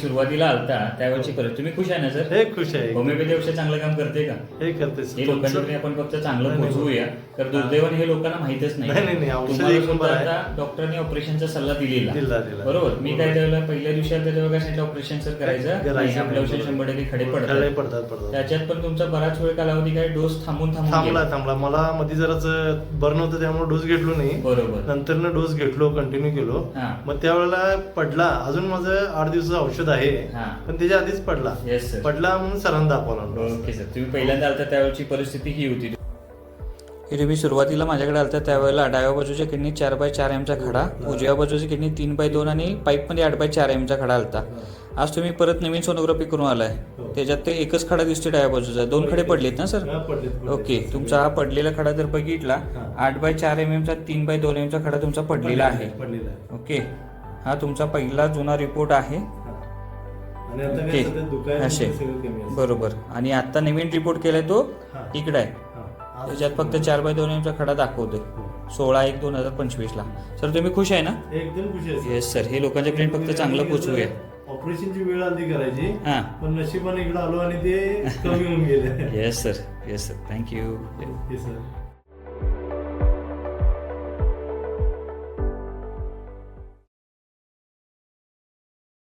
सुरुवातीला आलता त्यावेळची परत तुम्ही खुश आहे ना सर? हे खुश आहे. होमिओपॅथी औषध चांगलं काम करते का? हे करते. हे लोकांच्याकडे आपण फक्त चांगलं नाही. पोहोचवूया तर दुर्दैवाने हे लोकांना माहितच नाही. तुम्हाला सुद्धा. आता डॉक्टरने ऑपरेशनचा सल्ला दिलेला. दिला, दिला. बरोबर? मी काय. त्यावेळेला पहिल्या दिवशी तेव्हा काय सांगितलं ऑपरेशन सर करायचं. आपल्या औषध. शंभर टक्के खडे पडतात. त्याच्यात पण तुमचा बराच वेळ कालावधी काय डोस थांबून थांबला. थांबला. मला मध्ये जराच बर्न होतं त्यामुळे डोस घेतलो नाही. बरोबर. नंतर डोस घेतलो कंटिन्यू केलो. हा. मग त्यावेळेला पडला. अजून माझं आठ दिवसाचं औषध आहे. हा. पण त्याच्या आधीच पडला. येस सर पडला म्हणून सरांना दाखवला. ओके सर तुम्ही पहिल्यांदा आलता त्यावेळची परिस्थिती ही होती. हे तुम्ही सुरुवातीला माझ्याकडे आलता त्यावेळेला डाव्या बाजूच्या किडनी चार बाय चार एमचा खडा उजव्या बाजूची किडनी तीन बाय दोन आणि पाईपमध्ये आठ बाय चार एमचा खडा आलता. आज तुम्ही परत नवीन सोनोग्राफी करून आलाय. हो. त्याच्यात ते एकच खडा दिसते डाव्या बाजूचा. दोन खडे पडलेत ना सर हा, पडलेत, पडलेत. ओके तुमचा हा पडलेला खडा जर बघितला हा. आठ बाय चार एम एमचा तीन बाय दोन एमचा खडा तुमचा पडलेला आहे. पडलेला आहे. ओके हा तुमचा पहिला जुना रिपोर्ट आहे. हा. असे. बरोबर. आणि आता नवीन रिपोर्ट केलाय तो? हा. इकडे आहे. हा. त्याच्यात फक्त चार बाय दोन एमचा खडा दाखवतोय. सोळा एक दोन हजार पंचवीस ला. सर तुम्ही खुश आहे ना? एकदम खुशी आहे येस सर हे लोकांच्या पर्यंत फक्त चांगलं पोचवूया. ऑपरेशनची वेळ आधी करायची हां. पण नशिबाने इकडे आलो आणि ते कमी होऊन गेले. Yes sir yes sir thank you sir